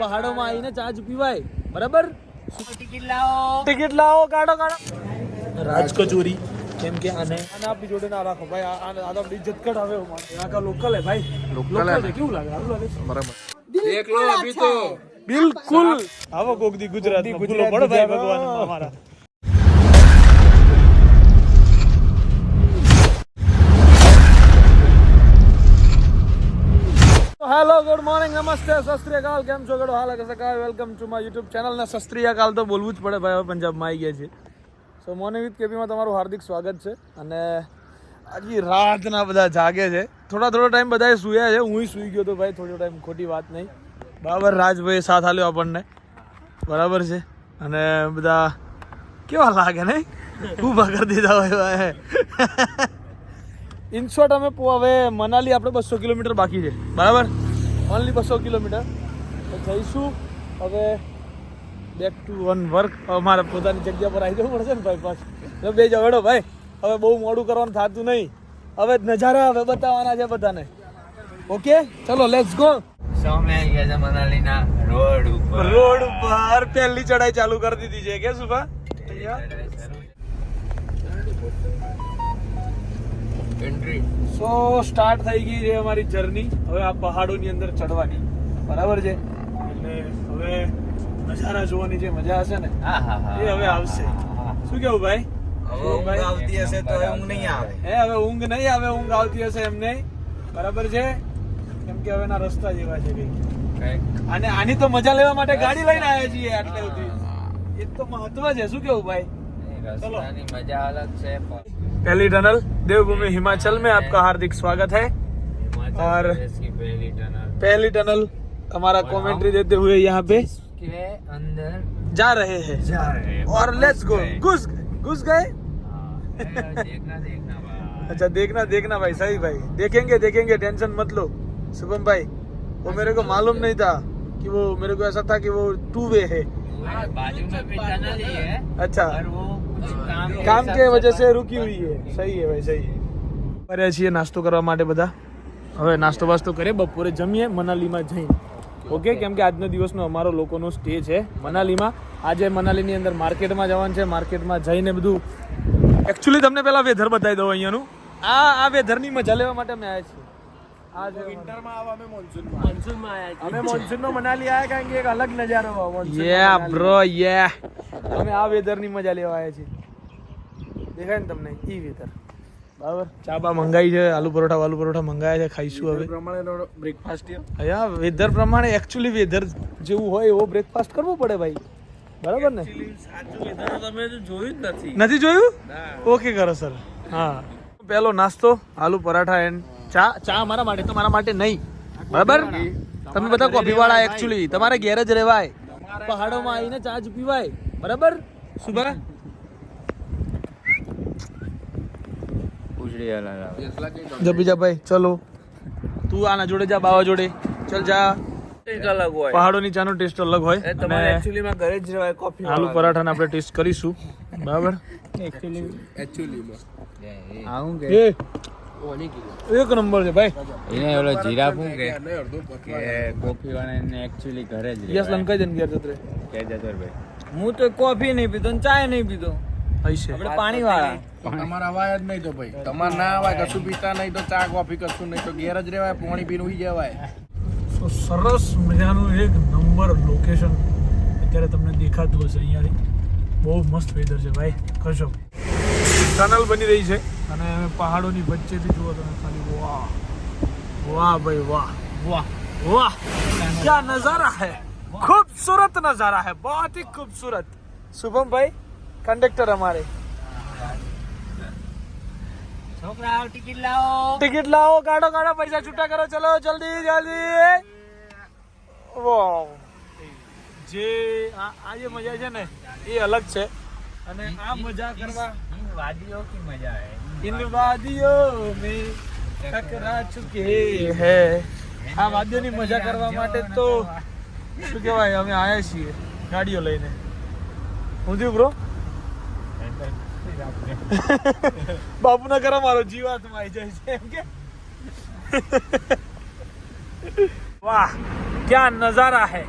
પહાડોમાં આવીને ચા જ પીવાય. બરાબર? ટિકિટ લાવો ટિકિટ લાવો કાઢો કાઢો રાજ કચોરી કેમ કે આને આને આપણી જોડે ના રાખો ભાઈ. આ આ તો ઇજ્જત કઢ હવે આખા લોકલ હે ભાઈ. લોકલ છે. કેવું લાગે? સારું લાગે. બરાબર. દેખ લો અભી તો. બિલકુલ. આવો કોક દી ગુજરાત ભૂલો પડે ભાઈ ભગવાન અમારા. હેલો ગુડ મોર્નિંગ નમસ્તે સસ્ત્રીયકાલ કેમ છો? ગડો હાલ કે સકાય. Welcome to my YouTube channel ને સસ્ત્રીયકાલ તો બોલવું જ પડે ભાઈ, હવે પંજાબમાં આવી ગયા છે. સો મોર્નિંગ વિથ કેપીમાં તમારું હાર્દિક સ્વાગત છે. અને આજી રાતના બધા જાગે છે. થોડા, થોડો ટાઈમ બધાએ સૂયા છે. હું સૂઈ ગયો તો ભાઈ, થોડો ટાઈમ ખોટી વાત નહીં. બરાબર રાજભાઈ સાથ આલ્યો આપણને. બરાબર છે. અને બધા કેવા લાગે નહીં? ઊભા કરી દીધા હોય ઇન શોર્ટ અમે હવે મનાલી આપણે બસો કિલોમીટર બાકી છે. બરાબર? ઓનલી બસો કિલોમીટર. તો જઈશું. હવે બેક ટુ વન વર્ક અમારે પોતાની જગ્યા પર આવી જવું પડશે ને ભાઈ પાછું. બે જવડો ભાઈ. હવે બહુ મોડું કરવાનું થતું નહીં. હવે નજારા હવે બતાવવાના છે બધાને. ઓકે ચલો લેટ્સ ગો સામે ગયા છે મનાલીના રોડ ઉપર. રોડ ઉપર પહેલી ચડાઈ ચાલુ કરી દીધી છે. કે સુભા એન્ટ્રી સો સ્ટાર્ટ થઈ ગઈ છે અમારી જર્ની હવે આ પહાડોની અંદર ચડવાની બરાબર છે? એટલે હવે નજારા જોવાની જે મજા હશે ને હા હા એ હવે આવશે. શું કેવું ભાઈ? હવે ઊંઘ આવતી હશે તો ઊંઘ નહીં આવે. હે હવે ઊંઘ નહીં આવે ઊંઘ આવતી હશે એમને બરાબર છે? કેમ કે હવે એના રસ્તા જેવા છે કઈ અને આની તો મજા લેવા માટે ગાડી લઈને આવ્યા છીએ આટલે સુધી. એ તો મહત્વ છે. શું કેવું ભાઈ? पहली टनल देवभूमि हिमाचल में आपका हार्दिक स्वागत है। और पहली टनल। पहली टनल हमारा कमेंट्री देते हुए यहाँ पे अंदर जा रहे हैं। जा रहे हैं। और लेट्स गो घुस घुस गए? हाँ, देखना देखना अच्छा देखना देखना भाई सही भाई। देखेंगे देखेंगे टेंशन मत लो शुभम भाई। वो हाँ, मेरे को मालूम नहीं था कि वो मेरे को ऐसा था कि वो टू वे है बाजू में भी टनल ही है। अच्छा। और वो કામ કે વજહ સે રૂકી હુઈ હે. સહી હે ભાઈ સહી કરે છીએ નાસ્તો કરવા માટે બધા. હવે નાસ્તો વાસ્તો કરીએ બપોરે જમીએ મનાલીમાં જઈને. ઓકે કેમ કે આજનો દિવસનો અમારો લોકોનો સ્ટે છે મનાલીમાં. આજે મનાલીની અંદર માર્કેટમાં જવાનું છે માર્કેટમાં જઈને બધું. એકચ્યુઅલી તમને પહેલાં વેધર બતાવી દઉં અહીંયાનું. આ આ વેધરની મજા લેવા માટે અમે આવ્યા છીએ. અમે મોન્સૂન નો મનાલી આવ્યા કારણ કે એક અલગ નજારો બ્રો યે અમે આ વેધરની મજા લેવા આવ્યા છીએ. દેખાય ને તમને? ઈ વેધર બરાબર. ચા બા મંગાઈ છે આલુ પરોઠા આલુ પરોઠા મંગાયા છે ખાઈશું હવે. પ્રમાણે બ્રેકફાસ્ટ અહીંયા વેધર પ્રમાણે એકચ્યુઅલી વેધર જેવું હોય એવો બ્રેકફાસ્ટ કરવો પડે ભાઈ. બરાબર ને? તમે જોયું જ નથી. નથી જોયું? ઓકે કરો સર હા. પહેલો નાસ્તો આલુ પરાઠા એન્ડ ચા. ચા મારા માટે તો મારા માટે નહીં. બરાબર? તમે બધા કોફી વાળા એકચ્યુઅલી તમારે ઘેર જ રહેવાય. પહાડોમાં આવીને ચા જ પીવાય. બરાબર? સુભા? પૂછડી અલગ જપી ભાઈ ચલો. તું આના જોડે જા બાવા જોડે. ચલ જા. અલગ હોય. પહાડોની ચાનો ટેસ્ટ અલગ હોય. તમે તમારે અને માં ઘરે જ રહેવાય કોફી આલુ પરાઠાને આપણે ટેસ્ટ કરીશું. બરાબર? આવું કે? એક નંબર છે ભાઈ. એને ઓલો જીરા શું કે? કોફી વાળાને એક્ચ્યુઅલી ઘરે જ યસ લંકાઈ જન ગયા જતરે. કે જતરભાઈ હું તો કોફી નહીં પીતો ને ચાય નહીં પીતો. હશે આપણે પાણી. વાળા તમારે અવાય જ નહીં તો ભાઈ. તમારે ના અવાય કશું પીતા નહીં તો ચા કોફી કશું નહીં તો ઘેર જ રહેવાય પાણી પીને ઉઈ જવાય. સો સરસ મજાનું એક નંબર લોકેશન અત્યારે તમને દેખાતું હશે અહીંયાથી. બહુ મસ્ત વેધર છે ભાઈ. કશો ટનલ બની રહી છે. અને પહાડોની વચ્ચેથી જુઓ તમે ખાલી. વાહ. વાહ ભાઈ વાહ. વાહ. વાહ. ક્યાં નજારા है खूबसूरत नजारा है बहुत ही खूबसूरत शुभम भाई कंडक्टर हमारे છોકરા ટિકિટ લાવો ટિકિટ લાવો કાઢો કાઢો પૈસા છૂટા કરો ચલો જલ્દી જલ્દી વાવ જે આ આ જે મજા છે ને એ અલગ છે અને આ મજા કરવા વાદીઓ કી મજા હે इन वादियों में टकरा चुके हैं આ વાદ્યોની મજા કરવા માટે તો શું કહેવાય અમે આવ્યા છીએ ગાડીઓ લઈને હું થયું બ્રો બાપુના કરા મારો જીવાત્મા આવી જાય છે એમ કે વાહ ક્યાં નજારા હે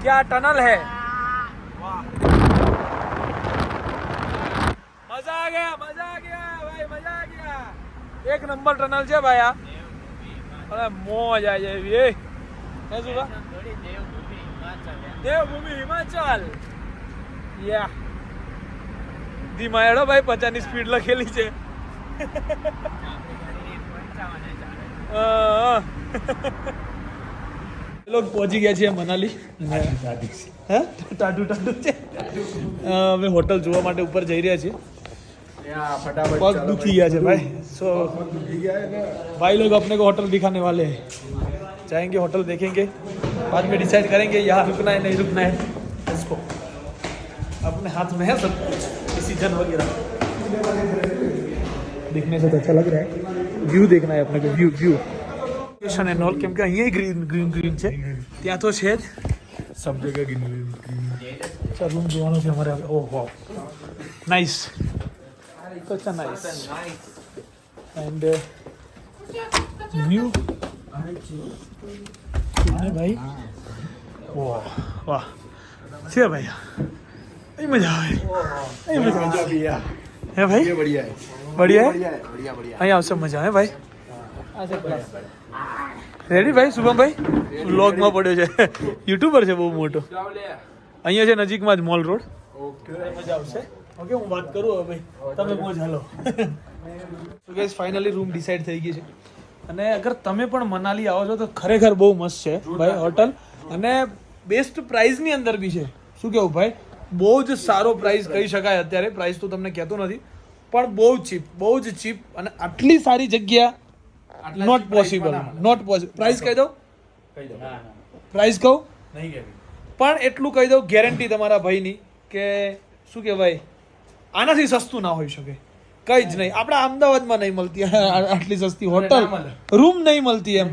ક્યાં ટનલ હે વાહ મજા આ ગયા મજા આ ગયા ભાઈ મજા આ ગયા એક નંબર ટનલ છે ભાઈ આ અરે મોજ આવી જાય એ શું દેવભૂમિ હિમાચલ યા ધીમા હેડો ભાઈ પચાસની સ્પીડ લખેલી છે અ, એ લોકો પહોંચી ગયા છે મનાલી હે ટાટુ ટાટુ છે અ, અમે હોટલ જોવા માટે ઉપર જઈ રહ્યા છીએ पग दुखी गया है भाई सो भाई लोग अपने को होटल दिखाने वाले हैं जाएंगे होटल देखेंगे बाद में डिसाइड करेंगे यहाँ रुकना है नहीं रुकना है इसको अपने हाथ में है सब कुछ डिसीजन वगैरह देखने से तो अच्छा लग रहा है व्यू देखना है अपने को view view location and all કેમ કે અહીંયા ગ્રીન ગ્રીન ગ્રીન છે ત્યાં તો છે જ સબ જગ્યા ગ્રીન ગ્રીન સર રૂમ જોવાનો છે અમારે હવે ઓહો nice such a nice and uh, view कितने भाई वाह वाह છે ભાઈ અહીં મજા આવે અહીં મજા આવે હે ભાઈ बढ़िया है બઢિયા હે? बढ़िया है बढ़िया बढ़िया અહીં આવશે મજા હે ભાઈ રેડી ભાઈ શુભમભાઈ વ્લોગમાં પડ્યો છે યુટ્યુબર છે બહુ મોટો અહીંયા છે નજીકમાં જ મોલ રોડ મજા આવશે ઓકે હું વાત કરું હવે ભાઈ તમે મોજ હાલો તો ગેસ ફાઇનલી રૂમ ડિસાઈડ થઈ ગઈ છે અને અગર તમે પણ મનાલી આવો છો તો ખરેખર બહુ મસ્ત છે ભાઈ હોટલ. અને બેસ્ટ પ્રાઇઝની અંદર બી છે. શું કેવું ભાઈ? બહુ જ સારો પ્રાઇસ કહી શકાય અત્યારે. પ્રાઇસ તો તમને કહેતો નથી. પણ બહુ ચીપ બહુ જ ચીપ અને આટલી સારી જગ્યા not possible not possible price કહી દઉં? પ્રાઇસ કહું? પણ એટલું કહી દઉં ગેરંટી તમારા ભાઈની કે શું કહેવાય? આનાથી સસ્તું ના હોઈ શકે. કઈ જ નહીં. આપણા અમદાવાદમાં નહીં મળતી. આટલી સસ્તી હોટલ. રૂમ નહીં મળતી એમ.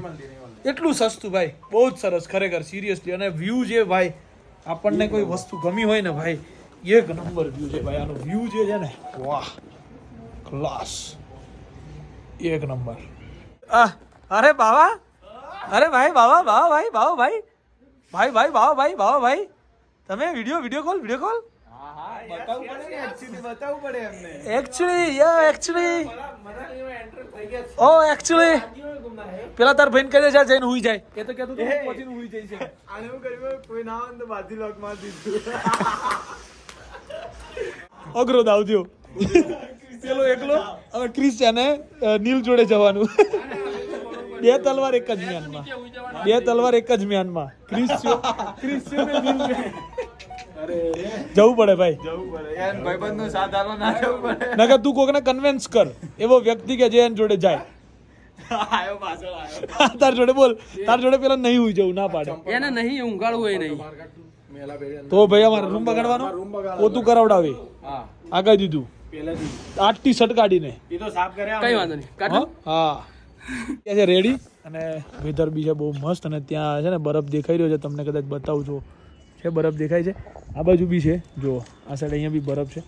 એટલું સસ્તું ભાઈ. બહુ જ સરસ ખરેખર સિરિયસલી અને વ્યૂ જે ભાઈ આપણને કોઈ વસ્તુ ગમી હોય ને ભાઈ એક નંબર વ્યૂ છે ભાઈ. આનો વ્યૂ જે છે ને વાહ ક્લાસ એક નંબર અરે બાવા અરે ભાઈ બાવા બાવા ભાઈ બાવા ભાઈ. ભાઈ ભાઈ બાવા ભાઈ બાવા ભાઈ. તમે video video call video call actually યા એકચ્યુઅલી ઓ એકચ્યુઅલી પેલા તાર ભાઈને કહી દે છે જઈને હુઈ જાય. એ તો કહેતું હતું પછી હુઈ જાય છે અઘરો દાવ દ્યો. પેલો એકલો હવે ક્રિસ છે ને અ, નીલ જોડે જવાનું. બે તલવાર એક જ મ્યાનમાં. બે તલવાર એક જ મ્યાનમાં. છે ને નીલ. જવું પડે ભાઈ. નકર તું કોકને કન્વિન્સ કર. એવો વ્યક્તિ કે જે એની જોડે જાય. આયો પાછળ આયો તાર જોડે બોલ. તાર જોડે પેલા નહીં હુઈ જવું ના પાડે. એને નહીં ઊંઘાડવું એ નહીં. તો ભાઈ અમારે રૂમ બગાડવાનો? પોતું કરાવડાવે. આગળ દીધું. આઠ ટી શર્ટ કાઢીને. કઈ વાંધો નહીં. હા? ત્યાં છે રેડી. અને વેધર બી છે બહુ મસ્ત અને ત્યાં છે ને બરફ દેખાઈ રહ્યો છે. તમને કદાચ બતાવું છું. છે, બરફ દેખાય છે. આ બાજુ બી છે જો આ સાઈડ અહીંયા બી બરફ છે.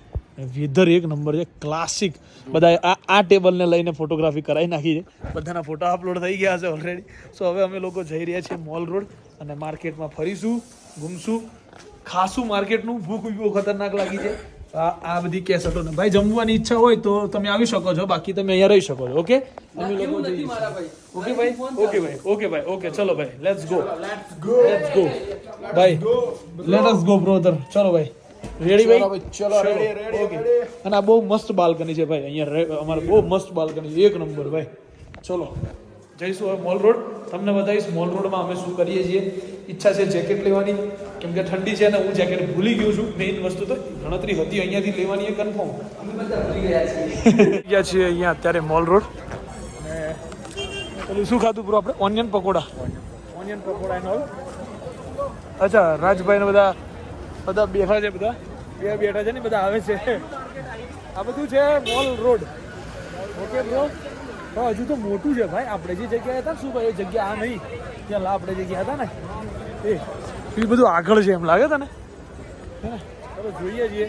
વેધર એક નંબર છે ક્લાસિક બધા આ આ ટેબલને લઈને ફોટોગ્રાફી કરાવી નાખી છે. બધાના ફોટા અપલોડ થઈ ગયા છે ઓલરેડી સો હવે અમે લોકો જઈ રહ્યા છીએ મોલ રોડ અને માર્કેટમાં ફરીશું, ઘૂમશું. ખાસું માર્કેટનું ભૂખ બહુ ખતરનાક લાગી છે. આ બધી બધી કેસેટો ને ભાઈ જમવાની ઈચ્છા હોય તો તમે આવી શકો છો બાકી તમે અહીંયા રહી શકો છો ઓકે? અમે લોકો ઓકે ભાઈ? ઓકે ભાઈ ઓકે ભાઈ ઓકે ચલો ભાઈ લેટ્સ ગો લેટ્સ ગો ભાઈ લેટ અસ ગો બ્રોધર ચલો ભાઈ. રેડી ભાઈ? ચલો રેડી રેડી ઓકે. અને આ બહુ મસ્ત બાલ્કની છે ભાઈ. અહીંયા અમારે બહુ મસ્ત બાલ્કની છે. એક નંબર ભાઈ. ચલો. જઈશું હવે મોલ રોડ તમને બતાવીશ મોલ રોડમાં અમે શું કરીએ છીએ. ઈચ્છા છે જેકેટ લેવાની. કેમ કે ઠંડી છે ને હું જેકેટ ભૂલી ગયો છું. મેઇન વસ્તુ તો ગણતરી હતી અહીંયાથી લેવાની એ કન્ફર્મ ગયા છીએ. અહીંયા અત્યારે મોલ રોડ અને પેલું શું ખાધું પૂરું આપણે? Onion pakoda. Onion pakoda all અચ્છા રાજભાઈ ને બધા બધા બેઠા છે બધા? બે બેઠા છે ને બધા આવે છે. આ બધું છે મોલ રોડ ઓકે બ્રો તો હજુ તો મોટું છે ભાઈ. આપણે જે જગ્યાએ હતા શું ભાઈ એ જગ્યા આ નહીં. ત્યાં લા આપણે ગયા હતા ને. એ. એ બધું આગળ છે એમ લાગે તને? ચલો જોઈએ છીએ.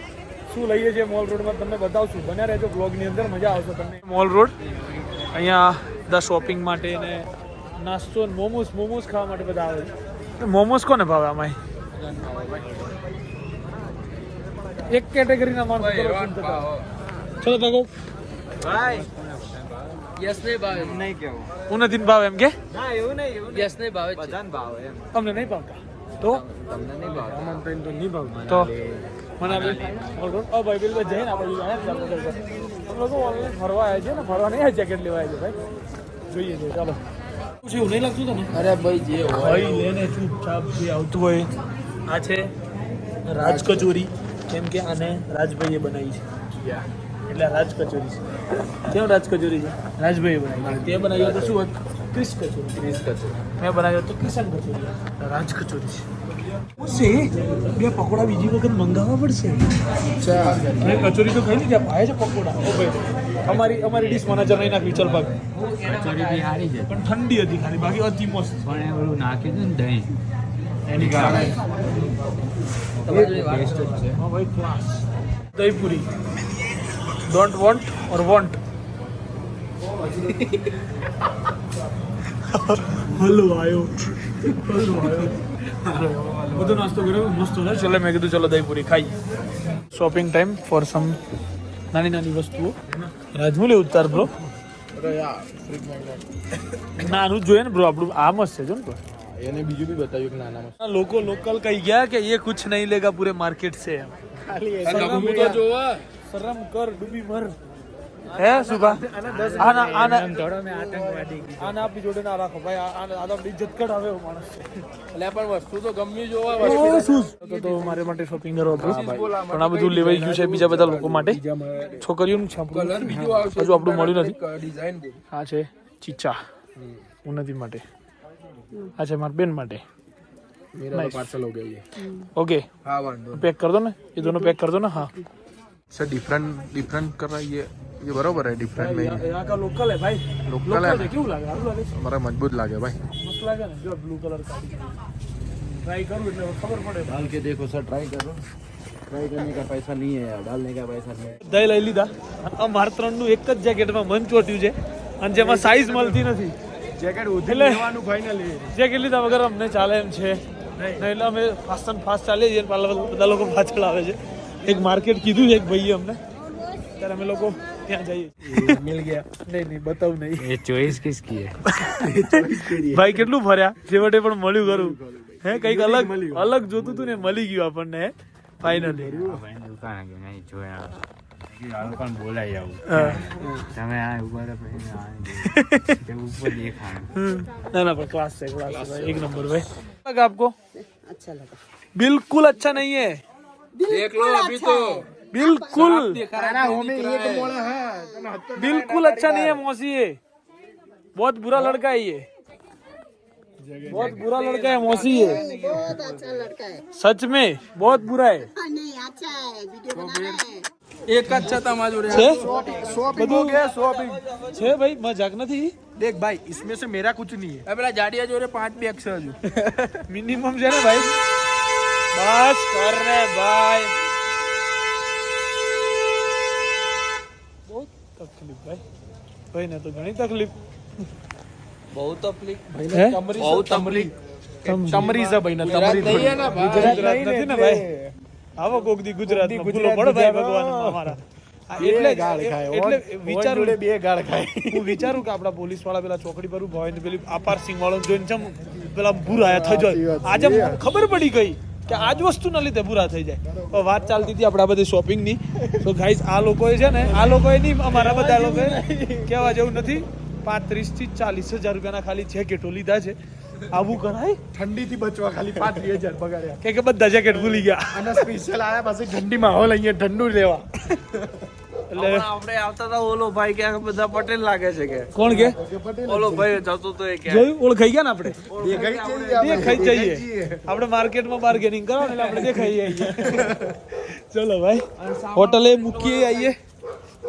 શું લઈએ છીએ મોલ રોડમાં તમને બતાવશું. બન્યા રહેજો બ્લોગની અંદર મજા આવશે તમને. મોલ રોડ અહીંયા બધા શોપિંગ માટે ને નાસ્તો મોમોસ મોમોસ ખાવા માટે બધા આવે છે. મોમોસ કોને ભાવે આમાં એક કેટેગરીના માણસો ચલો ભાગો. યસ નહીં ભાવે. હું નથી ને ભાવ એમ કે? યસ ને ભાવે છે. તમને નહીં ભાવતા તો અમને તો નહીં ભાવતા. તો? મને આપણે ભાઈ જઈને આપણે લોકો ઓનલાઈન ફરવા આવ્યા છે ને? ફરવા નહીં આવ્યા જેકેટ લેવા આવ્યા છે ભાઈ. જોઈએ છે ચાલો. એવું નહીં લાગતું તને? અરે ભાઈ જે ભાઈ લેને ચૂપચાપ જે આવતું હોય. આ છે રાજ કચોરી કેમ કે આને રાજભાઈએ બનાવી છે. એટલે રાજ કચોરી છે. કેમ રાજ કચોરી છે? રાજભાઈએ બનાવી. તે બનાવી તો શું હોત ક્રિસ કચોરી. ક્રિસ કચોરી. મેં બનાવ્યો હતો તો કિશન કચોરી. રાજ કચોરી છે. બે પકોડા બીજી વખત મંગાવવા પડશે. અને કચોરી તો ખાઈ લીધી. આ ભાઈ છે પકોડા. ઓ ભાઈ. અમારી અમારી ડીશ મેનેજર નહીં નાખવી ચલ ભાગ. કચોરી બી સારી છે. પણ ઠંડી હતી ખાલી. બાકી અતિ મસ્ત. પણ એ ઓલું નાખ્યું હતું ને દહીં. એની કારણે ટેસ્ટ છે. હા ભાઈ ક્લાસ દહીં don't want or want hello આવ્યો હલો આવ્યો બધો નાસ્તો કર્યો મસ્ત છે ચલો મેં કીધું ચલો દહીં પૂરી ખાઈ શોપિંગ ટાઈમ ફોર સમ નાની નાની વસ્તુઓ રાજમું લેવું તાર બ્રો નાનું જ જોઈએ ને બ્રો આપણું આ મસ્ત છે જો ને bro. એને બીજું બી બતાવ્યું કે નાનામાં આ લોકો લોકલ કહી ગયા કે ये कुछ नहीं लेगा पूरे मार्केट से શરમ કર શરમ કર ડૂબી મર હે સુભા આના આના આના આપણી જોડે ના રાખો ભાઈ આ- આને આ તો આપણી ઇજ્જત કઢાવે એવો માણસ છે એટલે પણ વસ્તુ તો ગમ્યું જોવા ઓ, શું? તો તો મારે માટે શોપિંગ કરવા હતું પણ આ બધું લેવાઈ ગયું છે બીજા બધા લોકો માટે છોકરીઓનું છે આપણું. કલર બીજું આવશે હજુ આપણું મળ્યું નથી ડિઝાઇન બહુ આ છે ચીચા ઉન્નતિ માટે આ છે મારા બેન માટે मेरा तो पार्सल हो गया ये ओके हाँ वांडो पैक कर दो ना ये दोनों पैक कर दो ना हाँ सर डिफरेंट डिफरेंट कर रहा है ये ये बराबर है डिफरेंट में यहाँ का लोकल है भाई लोकल, लोकल है क्यों लगा हमारा मजबूत लागे भाई मस्त लागे ना जो ब्लू कलर का ट्राई करो એટલે ખબર પડે. डाल के देखो सर ट्राई करो ટ્રાય કરने का पैसा नहीं है यार डालने का पैसा नहीं લઈ લીધા. આ માર ત્રણ એક જ જેકેટમાં મન ચોટ્યું છે. અને જેમાં સાઈઝ મળતી નથી. જેકેટ ઉધી લેવાનું ફાઇનલી જેકેટ લીધા વગર અમને ચાલે એમ છે. નહીં. એટલે અમે ફાસ્ટ અને ફાસ્ટ ચાલીએ છીએ બધા લોકો પાછળ આવે છે. एक मार्केट की थी एक भैया हमने। सर हमें लोगों मिल गया। नहीं नहीं बताऊ नहीं। ये चॉइस किसकी है? भाई जो तू तूने मली गयो अपन ने फाइनली ना ना पर क्लास से एक नंबर भाई लगा आपको अच्छा लगा बिल्कुल अच्छा नहीं है देख लो अभी तो बिल्कुल एक मोड़ा है बिल्कुल अच्छा नहीं है मौसी ये बहुत बुरा लड़का है ये बहुत बुरा लड़का है मौसी ये बहुत अच्छा लड़का है सच में बहुत बुरा है हाँ, नहीं अच्छा है वीडियो बना रहे हैं एक अच्छा था हमारे जोड़े છે शॉपिंग हो गया शॉपिंग છે ભાઈ મજાક નથી देख भाई इसमें से मेरा कुछ नहीं है अबे जाडिया जोड़े पांच भी अक्षर जो મિનિમમ છે ને ભાઈ બસ કર રે ભાઈ. બહુ તકલીફ ભાઈ. ભાઈને તો ઘણી તકલીફ. બહુ તકલીફ. ભાઈને તમરી બહુ તકલીફ. તમરી છે ભાઈને તમરી નહીં ને ભાઈ. ગુજરાત નથી ને ભાઈ? આવો કોક દી ગુજરાત નો ભૂલો પડો ભાઈ ભગવાન અમારા. એટલે બે ગાળ ખાય વિચારું કે આપણા પોલીસવાળા પેલા ચોકડી પર ઊભા હોય ને પેલી આપાર સિંહ વાળો જોઈને ચમ પેલા ભૂરા થયો આજે ખબર પડી ગઈ. કે આ જ વસ્તુના લીધે પૂરા થઈ જાય. તો વાત ચાલતી હતી આપણે આ બધી શોપિંગની તો ગાઈસ આ લોકોએ છે ને આ લોકોએ નહીં અમારા બધા લોકોએ કહેવા જેવું નથી. પાંત્રીસથી ચાલીસ હજાર રૂપિયાના ખાલી જેકેટો લીધા છે. આવું કરાય? ઠંડી થી બચવા ખાલી પાંત્રીસ હજાર પગાર્યા કે કે બધા જેકેટ ભૂલી ગયા. અને સ્પેશિયલ આયા પાસે ઠંડી માહોલ અહીંયા ઠંડુ લેવા એટલે આપણે આવતા હતા ઓલો ભાઈ કે બધા પટેલ લાગે છે કે. કોણ કે? ઓલો ભાઈ જતો તો એ કે જોયું? ઓળખાઈ ગયા ને આપણે? દેખાઈ દેખાઈ જઈએ. આપણે માર્કેટમાં બાર્ગેનિંગ કરો એટલે આપણે દેખાઈ જઈએ. ચલો ભાઈ હોટલે મૂકીએ આવીએ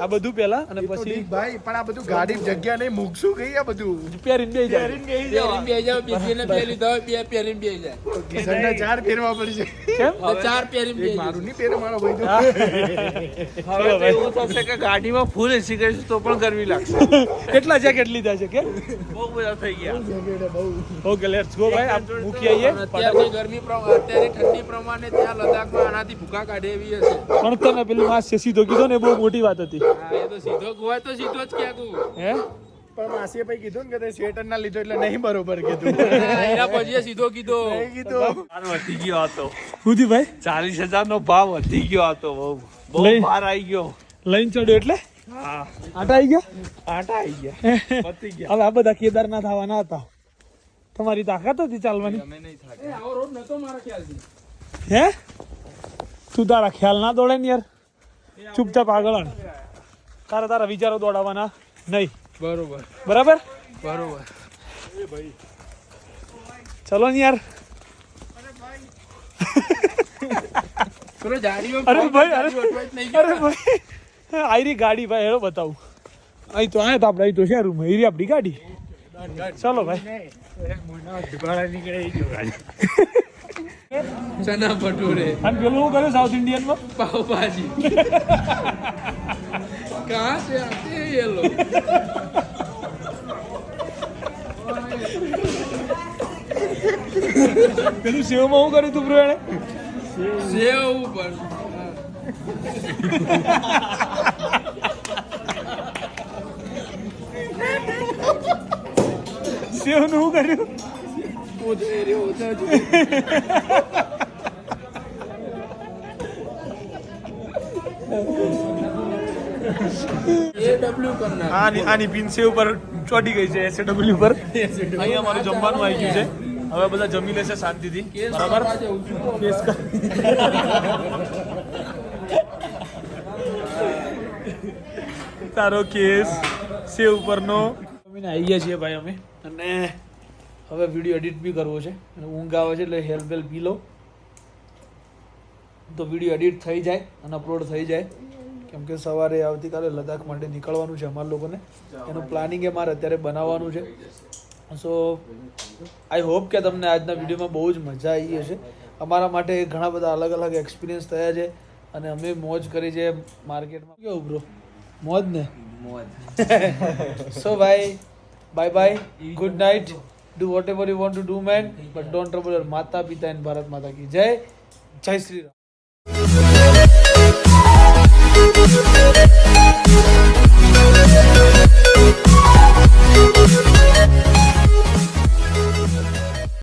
આ બધું પેલા અને પછી ભાઈ પણ આ બધું ગાડી જગ્યા નહીં મૂકશું કઈ આ બધું? પહેરીને બે જાય. કિશનને ચાર પહેરવા પડશે. કેમ? એક મારું નહીં પહેરે મારો ભાઈ તો. હવે એવું થશે કે ગાડીમાં ફૂલ એસી કરીશું તો પણ ગરમી લાગશે. કેટલા જેકેટ લીધા છે કે? બહુ બધા થઈ ગયા. ઓકે લેટ્સ ગો ભાઈ. આપ મૂકી આવીએ અત્યારે ગરમી પ્રમાણે અત્યારે ઠંડી પ્રમાણે ત્યાં લદ્દાખમાં આનાથી ભૂકા કાઢે એવી હશે. પણ તમે પેલું માસ સીધો કીધો ને બહુ મોટી વાત હતી. એ તો સીધો હોય તો સીધો જ ક્યાંક હે? પણ માસીએ ભાઈ કીધું ને કે તે સ્વેટર ના લીધો એટલે નહીં બરોબર કીધું. એના પછી સીધો કીધો. નહીં કીધું. ભાવ વધી ગયો હતો સુધી ભાઈ? ચાલીસ હજાર નો ભાવ વધી ગયો હતો બહુ. બહુ લઈ- આવી ગયો. લઈને ચડ્યો એટલે? આટા આવી ગયા? આટા આવી ગયા. પતી ગયા. હવે આ બધા કેદારનાથ આવવાના હતા. તમારી તાકાત હતી ચાલવાની? આવો રોડ નતો મારા ખ્યાલથી. હે? તું તારા ખ્યાલ ના દોડે ને યાર. ચૂપચાપ આગળ આણ. તારા તારા વિચારો દોડાવવાના નહીં. બરોબર. બરાબર? બરોબર. ચલો ને યાર. અરે ભાઈ અરે આયરી ગાડી ભાઈ હેડો બતાવું. અહીં તો આયા તો આપણે અહીં તો શેરું માં હીરી આપણી ગાડી. ચલો ભાઈ. ચના ભટુરે. અને પેલું હું કર્યું સાઉથ ઇન્ડિયનમાં? Cássia, aquilo. Pelo seu irmão, agora tu Bruno, né? Seu, pai. Seu nunca, viu? Poderio, tá de boa. આની આની પિનસે ઉપર ચોટી ગઈ છે એસડબલ્યુ પર. અહીંયા અમારું જમવાનું આવી ગયું છે. હવે બધા જમી લેશે શાંતિથી. બરાબર? કેસ તારો કેસ સેવ ઉપરનો. અમે આવી ગયા છીએ ભાઈ અમે. અને હવે વીડિયો એડિટ બી કરવો છે. અને ઊંઘ આવે છે એટલે હેલ્પ વેલ્પ પી લો. તો વીડિયો એડિટ થઈ જાય અને અપલોડ થઈ જાય. કેમ કે સવારે આવતીકાલે લદ્દાખ માટે નીકળવાનું છે અમારા લોકોને. એનું પ્લાનિંગ એ મારે અત્યારે બનાવવાનું છે. સો આઈ હોપ કે તમને આજના વિડીયોમાં બહુ જ મજા આવી હશે. અમારા માટે ઘણા બધા અલગ અલગ એક્સપિરિયન્સ થયા છે અને અમે મોજ કરી છે માર્કેટમાં. કેવું બ્રો મોજ ને? મોજ. સો ભાઈ bye bye good night do whatever you want to do man but don't trouble your માતા પિતા એન્ડ ભારત માતા કી જય જય શ્રી રામ Müzik